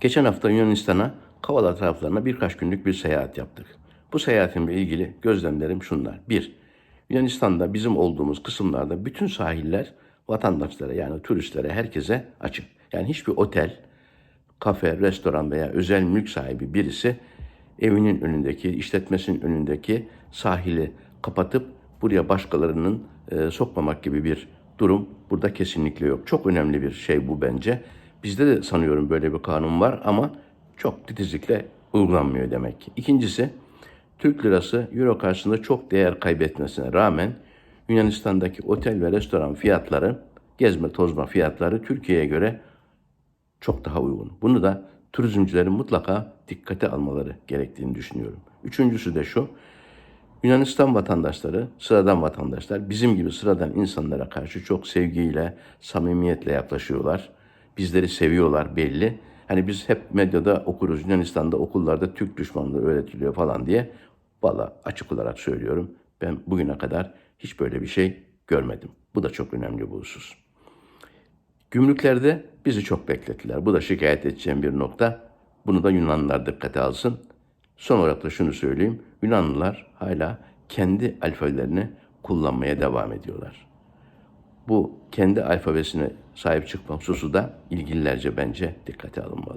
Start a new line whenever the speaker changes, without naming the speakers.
Geçen hafta Yunanistan'a Kavala taraflarına birkaç günlük bir seyahat yaptık. Bu seyahatimle ilgili gözlemlerim şunlar. Bir, Yunanistan'da bizim olduğumuz kısımlarda bütün sahiller vatandaşlara yani turistlere herkese açık. Yani hiçbir otel, kafe, restoran veya özel mülk sahibi birisi evinin önündeki, işletmesinin önündeki sahili kapatıp buraya başkalarının e, sokmamak gibi bir durum burada kesinlikle yok. Çok önemli bir şey bu bence. Bizde de sanıyorum böyle bir kanun var ama çok titizlikle uygulanmıyor demek ki. İkincisi Türk lirası euro karşısında çok değer kaybetmesine rağmen Yunanistan'daki otel ve restoran fiyatları, gezme tozma fiyatları Türkiye'ye göre çok daha uygun. Bunu da turizmcilerin mutlaka dikkate almaları gerektiğini düşünüyorum. Üçüncüsü de şu, Yunanistan vatandaşları, sıradan vatandaşlar bizim gibi sıradan insanlara karşı çok sevgiyle, samimiyetle yaklaşıyorlar. Bizleri seviyorlar belli. Hani biz hep medyada okuruz Yunanistan'da okullarda Türk düşmanlığı öğretiliyor falan diye. Valla açık olarak söylüyorum ben bugüne kadar hiç böyle bir şey görmedim. Bu da çok önemli bu husus. Gümrüklerde bizi çok beklettiler. Bu da şikayet edeceğim bir nokta. Bunu da Yunanlılar dikkate alsın. Son olarak da şunu söyleyeyim. Yunanlılar hala kendi alfabelerini kullanmaya devam ediyorlar. Bu kendi alfabesine sahip çıkma hususu da ilgililerce bence dikkate alınmalı.